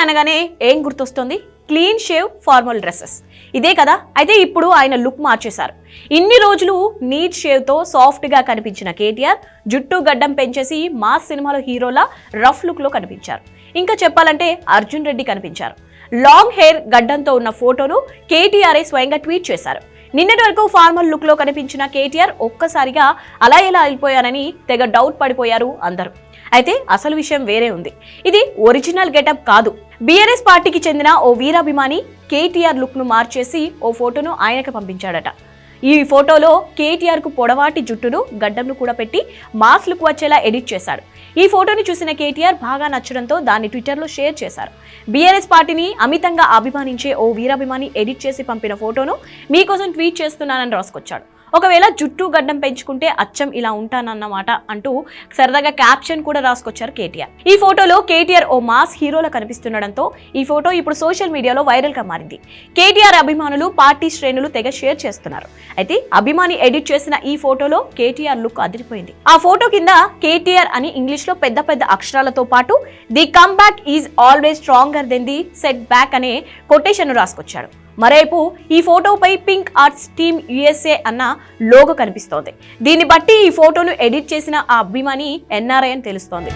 Fashion అనగానే ఏం గుర్తొస్తుంది? Clean shave formal dresses. ఇదే కదా అయితే ఇప్పుడు ఆయన లుక్ మార్చేశారు. ఇన్ని రోజులు నీట్ షేవ్తో సాఫ్ట్గా కనిపించిన కేటీఆర్ జుట్టు గడ్డం పెంచేసి మాస్ సినిమాలో హీరోలా రఫ్ లుక్లో కనిపించారు. ఇంకా చెప్పాలంటే అర్జున్ రెడ్డి కనిపించారు. లాంగ్ హెయిర్ గడ్డంతో ఉన్న ఫోటోను కేటీఆర్ఏ స్వయంగా ట్వీట్ చేశారు. నిన్నటి వరకు ఫార్మల్ లుక్లో కనిపించిన కేటీఆర్ ఒక్కసారిగా అలా ఎలా అయిపోయారని తెగ డౌట్ పడిపోయారు అందరూ. అయితే అసలు విషయం వేరే ఉంది. ఇది ఒరిజినల్ గెటప్ కాదు. బీఆర్ఎస్ పార్టీకి చెందిన ఓ వీరాభిమాని కేటీఆర్ లుక్ను మార్చేసి ఓ ఫోటోను ఆయనకు పంపించాడట. ఈ ఫోటోలో కేటీఆర్కు పొడవాటి జుట్టును గడ్డంను కూడా పెట్టి మాస్ లుక్ వచ్చేలా ఎడిట్ చేశాడు ఈ ఫోటోని చూసిన కేటీఆర్ బాగా నచ్చడంతో దాన్ని ట్విట్టర్లో షేర్ చేశారు. బీఆర్ఎస్ పార్టీని అమితంగా అభిమానించే ఓ వీరాభిమాని ఎడిట్ చేసి పంపిన ఫోటోను మీకోసం ట్వీట్ చేస్తున్నానని రాసుకొచ్చాడు. ఒకవేళ జుట్టు గడ్డం పెంచుకుంటే అచ్చం ఇలా ఉంటానన్నమాట అంటూ సరదాగా క్యాప్షన్ కూడా రాసుకొచ్చారు కేటీఆర్. ఈ ఫోటోలో కేటీఆర్ ఓ మాస్ హీరోలా కనిపిస్తుండడంతో ఈ ఫోటో ఇప్పుడు సోషల్ మీడియాలో వైరల్గా మారింది. కేటీఆర్ అభిమానులు పార్టీ శ్రేణులు తెగ షేర్ చేస్తున్నారు. అయితే అభిమాని ఎడిట్ చేసిన ఈ ఫోటోలో కేటీఆర్ లుక్ అదిరిపోయింది. ఆ ఫోటో కింద కేటీఆర్ అని ఇంగ్లీష్లో పెద్ద పెద్ద అక్షరాలతో పాటు the come back is always stronger than the set back అనే కొటేషన్ రాసుకొచ్చాడు మరోవైపు ఈ ఫోటోపై పింక్ ఆర్ట్స్ టీమ్ యుఎస్ఏ అన్న లోగో కనిపిస్తోంది. దీన్ని బట్టి ఈ ఫోటోను ఎడిట్ చేసిన ఆ అభిమాని ఎన్ఆర్ఐ అని తెలుస్తోంది.